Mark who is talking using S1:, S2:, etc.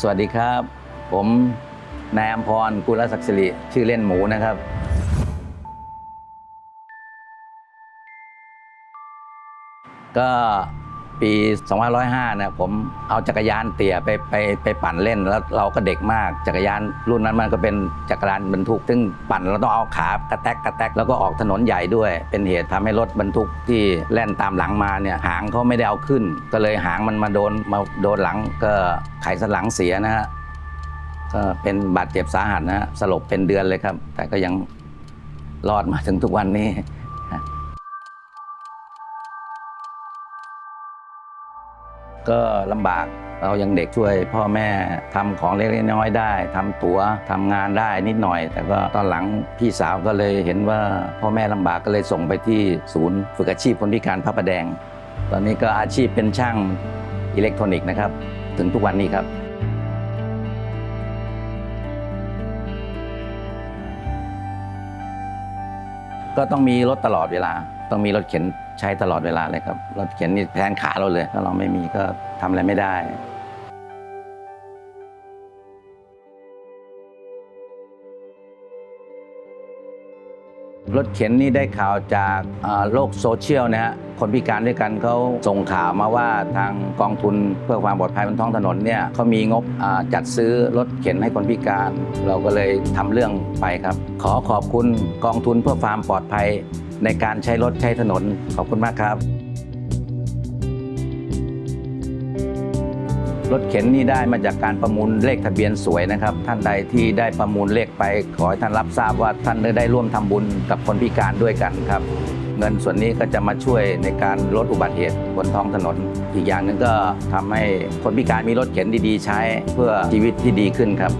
S1: สวัสดีครับ ผมนายอมพรกุลศักดิ์สิริชื่อเล่นหมูนะครับ ก็ ปี2505นะผมเอาจักรยานเตี่ยไปไปไปปั่นเล่นแล้วเราก็เด็กมากจักรยานรุ่นนั้นมันก็เป็นจักรยานบรรทุก ซึ่งปั่นเราต้องเอาขากระแทกกระแทกแล้วก็ออกถนนใหญ่ด้วย เป็นเหตุทำให้รถบรรทุกที่แล่นตามหลังมาเนี่ยหางเขาไม่ได้เอาขึ้น ก็เลยหางมันมาโดนมาโดนหลังก็ไขสันหลังเสียนะฮะก็เป็นบาดเจ็บสาหัสนะฮะสลบเป็นเดือนเลยครับ แต่ก็ยังรอดมาถึงทุกวันนี้ ก็ลำบากเรายังเด็กช่วยพ่อแม่ทำของเล็กๆน้อยๆได้ทำตั๋วทำงานได้นิดหน่อย แต่ก็ตอนหลังพี่สาวก็เลยเห็นว่าพ่อแม่ลำบากก็เลยส่งไปที่ศูนย์ฝึกอาชีพคนพิการพระประแดง ตอนนี้ก็อาชีพเป็นช่างอิเล็กทรอนิกส์นะครับ ถึงทุกวันนี้ครับก็ต้องมีรถตลอดเวลา ต้องมีรถเข็นใช้ตลอดเวลาเลยครับ รถเข็นนี่แทนขาเราเลย ถ้าเราไม่มีก็ทำอะไรไม่ได้ รถเข็นนี่ได้ข่าวจากโลกโซเชียลนะฮะ คนพิการด้วยกันเขาส่งข่าวมาว่าทางกองทุนเพื่อความปลอดภัยบนท้องถนนเนี่ยเขามีงบจัดซื้อรถเข็นให้คนพิการ เราก็เลยทำเรื่องไปครับ ขอขอบคุณกองทุนเพื่อความปลอดภัย ในการใช้รถใช้ถนน ขอบคุณมากครับ รถเข็นนี่ได้มาจากการประมูลเลขทะเบียนสวยนะครับ ท่านใดที่ได้ประมูลเลขไป ขอให้ท่านรับทราบว่าท่านได้ร่วมทำบุญกับคนพิการด้วยกันครับ เงินส่วนนี้ก็จะมาช่วยในการลดอุบัติเหตุบนท้องถนน อีกอย่างหนึงก็ทำให้คนพิการมีรถเข็นดีๆ ใช้เพื่อชีวิตที่ดีขึ้นครับ